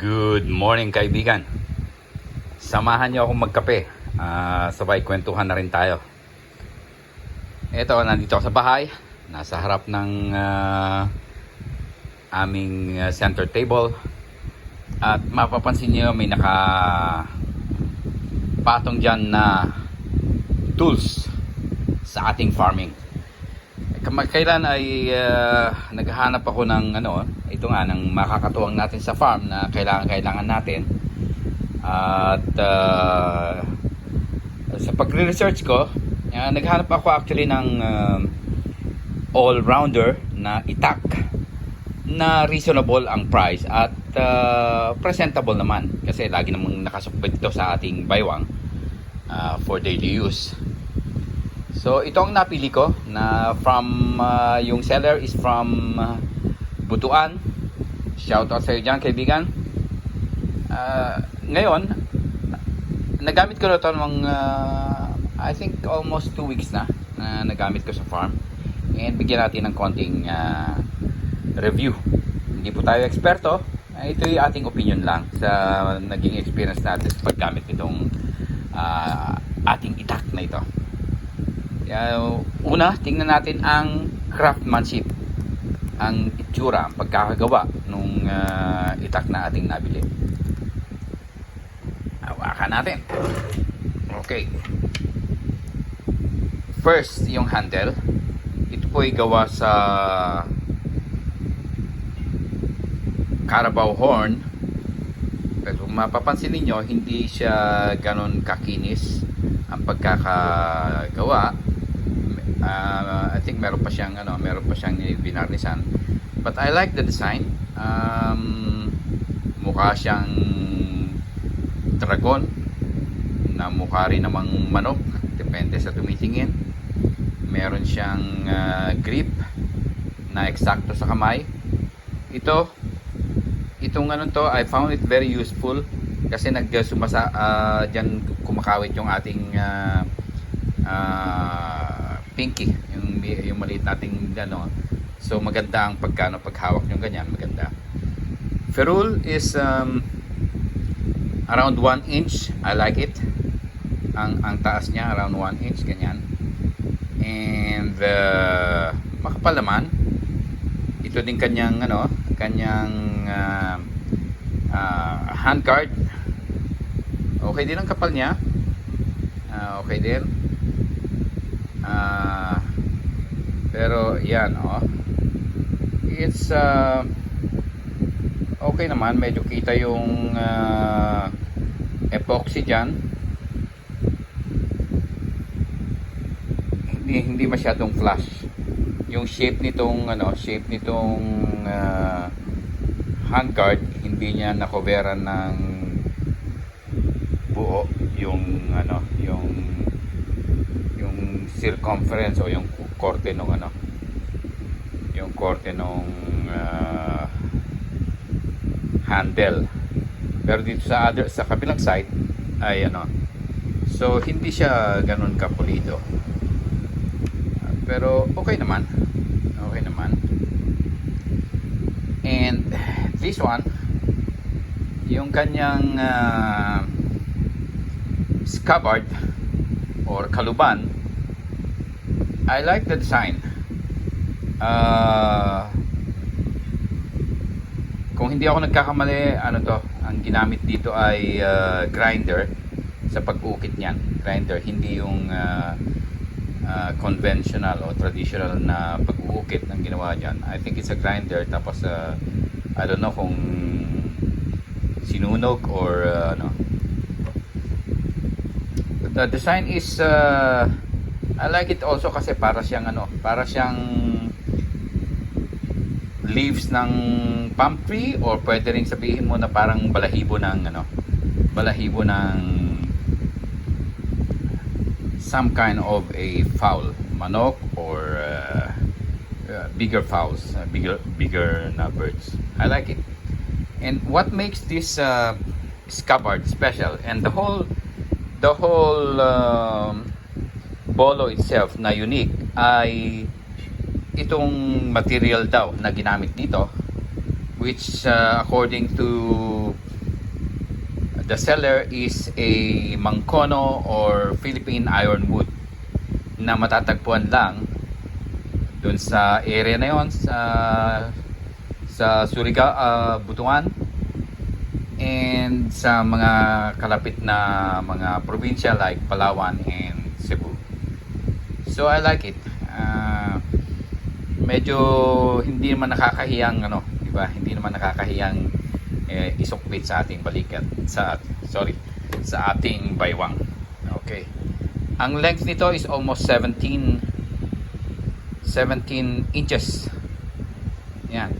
Good morning kaibigan. Samahan niyo akong magkape. Ah, sabay kwentuhan na rin tayo. Ito, nandito ako sa bahay. Nasa harap ng ah, aming ah, center table. At mapapansin niyo may naka patong dyan na tools sa ating farming. Kamakailan ay ah, naghahanap ako ng ano, ito nga ng makakatuwang natin sa farm na kailangan kailangan natin. At ah, sa pagre-research ko, ah, naghanap ako actually ng um, all-rounder na itak na reasonable ang price at ah, presentable naman kasi lagi namang nakasukbit ito sa ating baywang ah, for daily use. So ito ang napili ko na from ah, yung seller is from ah, Butuan. Shout out sa iyo dyan kaibigan. Ah, ngayon, nagamit ko na ito ng ah, I think almost 2 weeks na na nagamit ko sa farm. And bigyan natin ng konting ah, review. Hindi po tayo eksperto. Ito yung ating opinion lang sa naging experience natin sa paggamit nitong ah, ating itak na ito. Uh, una, tingnan natin ang craftsmanship, ang itsura, ang pagkakagawa nung ah, itak na ating nabili. Hawakan natin. Okay. First, yung handle. Ito po ay gawa sa Carabao horn. Pero mapapansin ninyo, hindi siya ganon kakinis ang pagkakagawa. Uh, I think meron pa siyang ano, meron pa siyang binarnisan. But I like the design. Um, mukha siyang dragon na mukha rin namang manok. Depende sa tumitingin. Meron siyang ah, grip na eksakto sa kamay. Ito, itong ano to, I found it very useful kasi nagsumasa uh, diyan kumakawit yung ating ah, ah, pinky, yung yung maliit nating ano. So maganda ang pagkano paghawak yung ganyan, maganda. Ferrule is um, around 1 inch. I like it. Ang ang taas niya around 1 inch ganyan. And uh, makapal naman. Ito din kanyang ano, kanyang uh, uh, hand guard. Okay din ang kapal niya. Ah, okay din. Ah, pero yan oh. It's uh, okay naman, medyo kita yung ah, epoxy diyan. Hindi hindi masyadong flash. Yung shape nitong ano, shape nitong ah, handguard hindi niya nakoveran ng buo yung ano, yung circumference o yung korte nung ano yung korte nung ah, handle. Pero dito sa other sa kabilang side ay ano so hindi siya ganun kapulido. Pero okay naman okay naman. And this one yung kanyang ah, scabbard or kaluban I like the design Ah kung hindi ako nagkakamali, ano to, ang ginamit dito ay ah, grinder sa pag-ukit niyan. Grinder, hindi yung ah, ah, conventional o traditional na pag-uukit ng ginawa diyan. I think it's a grinder tapos ah, I don't know kung sinunog or ah, ano. But the design is ah, I like it also kasi para siyang ano, para siyang leaves ng palm tree or pwede rin sabihin mo na parang balahibo ng ano balahibo ng some kind of a fowl manok or uh, uh, bigger fowls uh, bigger bigger na birds. I like it. And what makes this uh, scabbard special? And the whole the whole um, bolo itself na unique ay itong material daw na ginamit dito which uh, according to the seller is a Mangkono or Philippine Ironwood na matatagpuan lang doon sa area na yon sa sa Surigao, ah, Butuan and sa mga kalapit na mga probinsya like Palawan and Cebu. So I like it. Ah, medyo hindi naman nakakahiyang ano, 'di ba? Hindi naman nakakahiyang eh, isukbit sa ating balikat sa sorry, sa ating baywang. Okay. Ang length nito is almost 17 17 inches. Yan.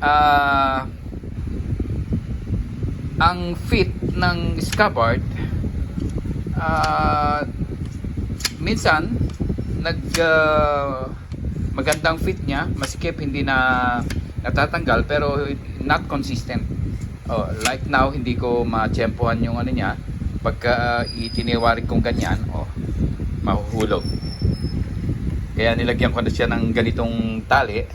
Ah ang fit ng scabbard ah minsan nag ah, magandang fit niya masikip hindi na natatanggal pero not consistent. Oh, like now hindi ko ma-tsempohan yung ano niya. Pagka uh, itiniwari kong ganyan oh, mahuhulog. Kaya nilagyan ko na siya ng ganitong tali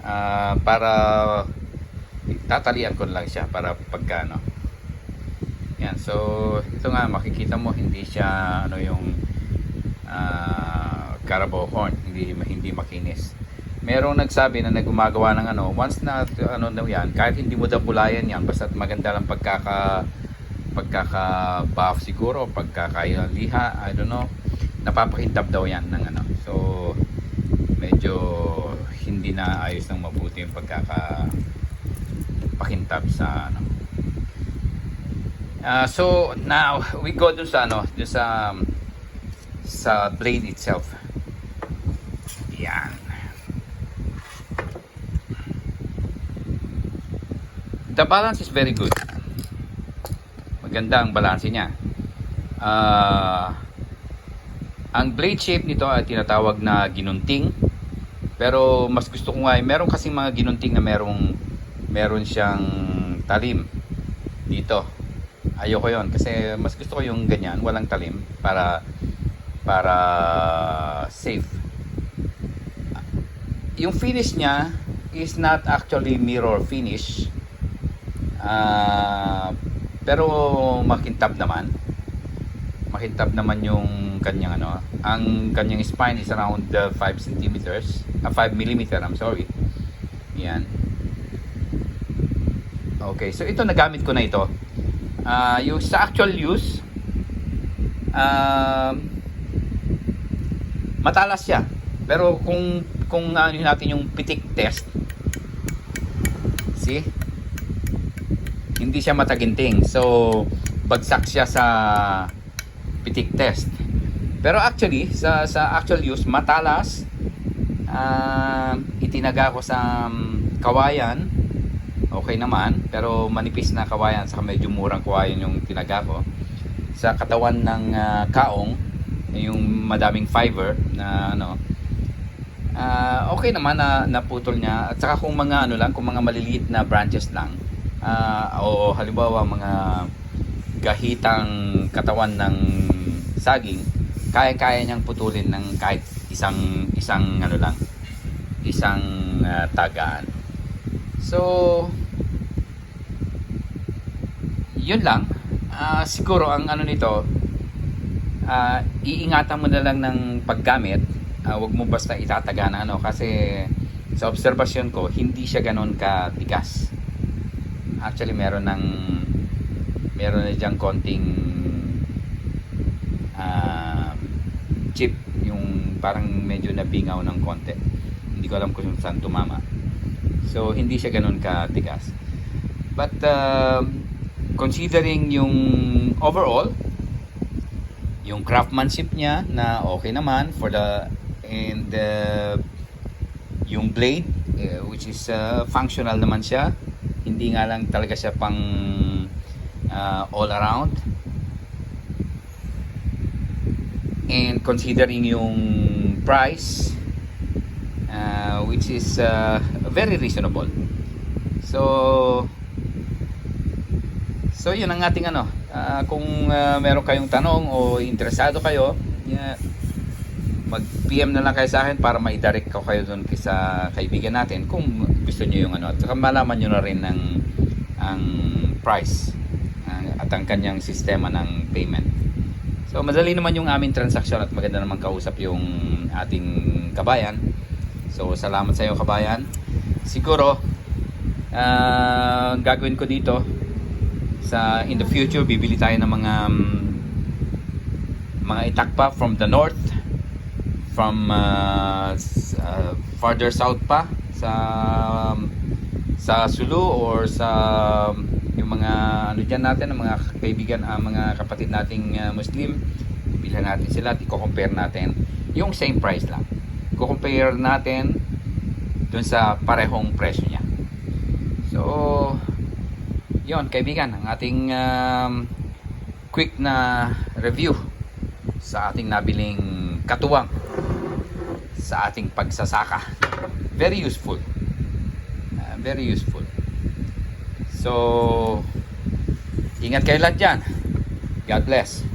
ah, para tatalian ko lang siya para pagka ano. Yan so ito nga makikita mo hindi siya ano yung ah, carabao horn hindi hindi makinis. Merong nagsabi na nagumagawa ng ano once na ano daw yan kahit hindi mo daw bulayan yan basta maganda lang pagkaka pagkaka buff siguro pagkakaliha I don't know napapakintab daw yan ng ano. So medyo hindi na ayos ng mabuti yung pagkaka pakintab sa ano. Ah, so now we go dun sa ano dun sa sa blade itself. Yan. The balance is very good. Maganda ang balance niya. Ah, ang blade shape nito ay tinatawag na ginunting. Pero mas gusto ko nga ay meron kasing mga ginunting na merong meron siyang talim dito. Ayoko yon kasi mas gusto ko yung ganyan walang talim para para safe. Yung finish niya is not actually mirror finish. Ah, pero makintab naman. Makintab naman yung kanyang ano. Ang kanyang spine is around uh, 5 centimeters. Uh, 5 millimeter I'm sorry. Yan. Okay so ito nagamit ko na ito. Ah, yung sa actual use um, matalas siya. Pero kung kung ano natin yung pitik test see? Hindi siya mataginting. So bagsak siya sa pitik test. Pero actually sa sa actual use matalas. Ah, itinaga ko sa um, kawayan. Okay naman pero manipis na kawayan saka medyo murang kawayan yung tinaga ko. Sa katawan ng ah, kaong yung madaming fiber na ano. Ah, okay naman na naputol niya. At saka kung mga ano lang kung mga maliliit na branches lang. Ah, o halimbawa mga gahitang katawan ng saging kaya-kaya niyang putulin ng kahit isang isang ano lang isang ah, tagaan. So yun lang. Ah, siguro ang ano nito ah, iingatan mo na lang ng paggamit. Ah, wag mo basta itataga na ano kasi sa obserbasyon ko hindi siya ganon ka tigas actually meron ng meron na diyang konting ah, chip yung parang medyo nabingaw ng konti. Hindi ko alam kung saan tumama. So hindi siya ganun katigas. But um, considering yung overall yung craftsmanship niya na okay naman for the and uh, yung blade eh, which is uh, functional naman siya. Hindi nga lang talaga siya pang uh, all around. And considering yung price uh, which is uh, very reasonable. So so yun ang ating ano Ah, kung uh, meron kayong tanong o interesado kayo yeah, mag PM na lang kayo sa akin para maidirect ko kayo doon sa kaibigan natin kung gusto niyo yung ano at saka malaman niyo na rin ng ang price ang- at ang kanyang sistema ng payment. So madali naman yung aming transaksyon at maganda naman kausap yung ating kabayan. So salamat sa iyo kabayan. Siguro ang gagawin ko dito sa in the future bibili tayo ng mga mm, mga itakpa from the north from uh, uh, farther south pa sa sa Sulu or sa um, yung mga ano diyan natin ang mga kaibigan ang mga kapatid nating uh, Muslim bilhan natin sila at i-compare natin yung same price lang. I-compare natin dun sa parehong presyo niya. So yon kaibigan ang ating um, quick na review sa ating nabiling katuwang sa ating pagsasaka. Very useful. Ah, very useful. So, ingat kayo lahat dyan. God bless.